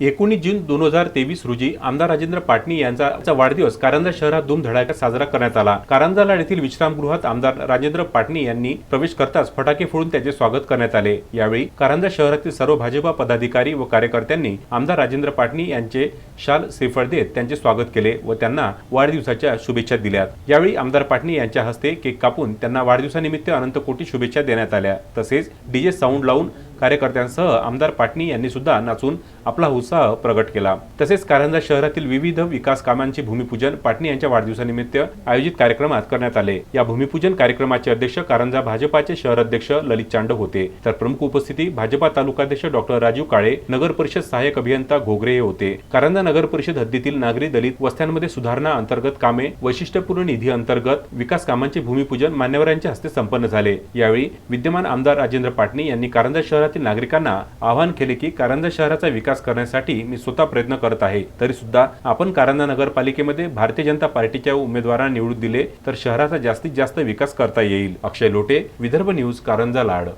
एकोणीस जून दोन हजार तेवीस रोजी आमदार राजेंद्र पाटणी यांचा वाढदिवस कारंजा शहरात धूमधडाक्यात साजरा करण्यात आला. कारंजाला येथील विश्रामगृहात आमदार राजेंद्र पाटणी यांनी प्रवेश करताच फटाके फोडून त्याचे स्वागत करण्यात आले. यावेळी कारंजा शहरातील सर्व भाजपा पदाधिकारी व कार्यकर्त्यांनी आमदार राजेंद्र पाटणी यांचे शाल श्रीफळ देत त्यांचे स्वागत केले व त्यांना वाढदिवसाच्या शुभेच्छा दिल्या. यावेळी आमदार पाटणी यांच्या हस्ते केक कापून त्यांना वाढदिवसानिमित्त अनंत कोटी शुभेच्छा देण्यात आल्या. तसेच डीजे साऊंड लावून कार्यकर्त्यांसह आमदार पाटणी यांनी सुद्धा नाचून आपला उत्साह प्रगट केला. तसेच कारंजा शहरातील विविध विकास कामांचे भूमिपूजन पाटणी यांच्या वाढदिवसानिमित्त आयोजित कार्यक्रमात करण्यात आले. या भूमिपूजन कार्यक्रमाचे अध्यक्ष कारंजा भाजपाचे शहर अध्यक्ष ललित चांड होते. तर प्रमुख उपस्थिती भाजपा तालुकाध्यक्ष डॉक्टर राजीव काळे नगर परिषद सहाय्यक अभियंता घोगरे हे होते. कारंजा नगर परिषद हद्दीतील नागरी दलित वस्त्यांमध्ये सुधारणा अंतर्गत कामे वैशिष्ट्यपूर्ण निधी अंतर्गत विकास कामांचे भूमिपूजन मान्यवरांच्या हस्ते संपन्न झाले. यावेळी विद्यमान आमदार राजेंद्र पाटणी यांनी कारंजा शहरातील नागरिकांना आवाहन केले की कारंजा शहराचा विकास करण्यासाठी मी स्वतः प्रयत्न करत आहे. तरी सुद्धा आपण कारंजा नगरपालिकेमध्ये भारतीय जनता पार्टीच्या उमेदवारांना निवडून दिले तर शहराचा जास्तीत जास्त विकास करता येईल. अक्षय लोटे विदर्भ न्यूज कारंजा लाड.